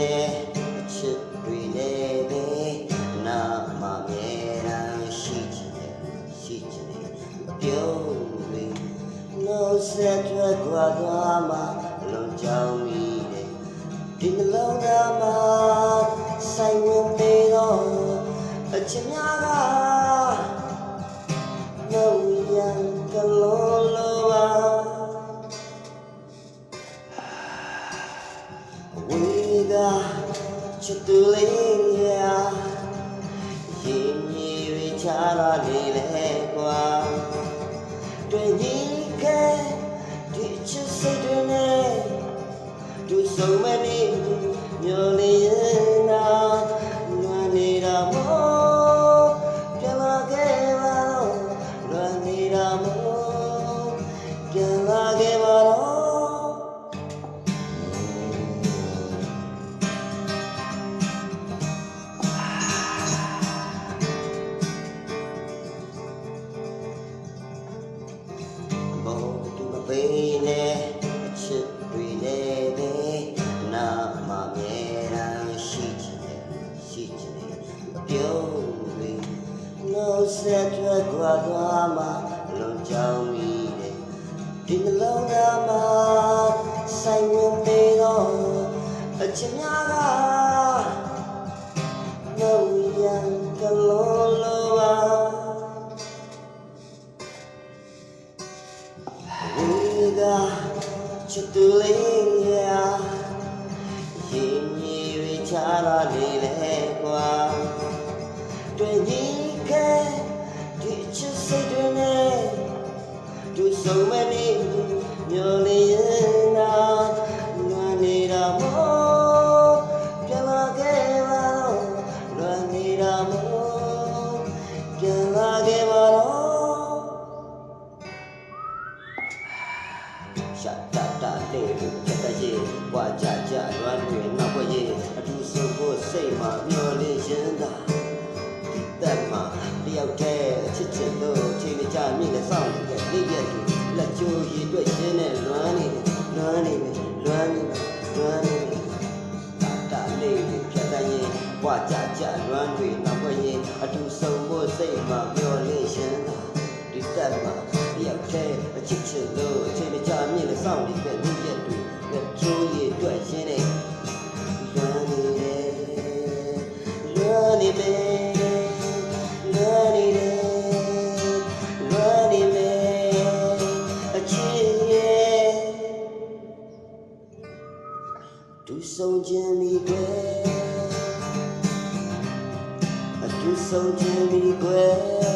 နဲ့အချစ်တွေနဲ့ပဲနာမမြဲတမ်းရှိချင်တယ်ရှိချင်တယ်ပြုံးတွေလို့ဆက်ရွက်ွားသွားမှာလုံးချောင်းမိတယ်ဒီမလုံးသားမှာဆိုင်ဝင်သေးတော့အချစ်များက ဝေးကချစ်သူလေးရာရင်ကြီးရ တူမပေးနဲ့အချစ်တွေနဲ့ပဲနာမမြဲတမ်းရှိချင်တယ်ရှိချင်တယ်ပြုံးတွေလို့ဆက်ထွက်ခွာသွားမှလုံချောင်းမိတယ်ဒီနှလုံးသားမှာဆိုင်ဝင်နေတော့အချစ်များက သူလေးရာရင်ကြီးရချလာနေလေကွာတွေ့ကြီးခဲဒီချစ်စိတ်တွေနဲ့သူဆုံးမနေ ရှာတာတာလေးကိုချက်တရေဝါကြကြလွမ်းတွေနောက်ွက်ရေအထူးဆုံးဖို့စိတ်မှာမျောလင်းရင်သာဒီတက်မှာတယောက်တည်းချစ်ချင်လို့ချိန်ကြမြင့်နဲ့စောင့်နေတဲ့နေ့ရက်တွေလက်ချိုးရည်တွေ့ရှင်းနဲ့လွမ်းနေတယ်လွမ်းနေတယ်လွမ်းနေတယ်လွမ်းနေတယ်တာတာလေးကိုချက်တရေဝါကြကြလွမ်းတွေနောက်ွက်ရေအထူးဆုံးဖို့စိတ်မှာမျောလင်းရင်သာ ဒူဆုံးခြင်းမိကွယ်အဒူဆုံးခြင်းမိကွယ်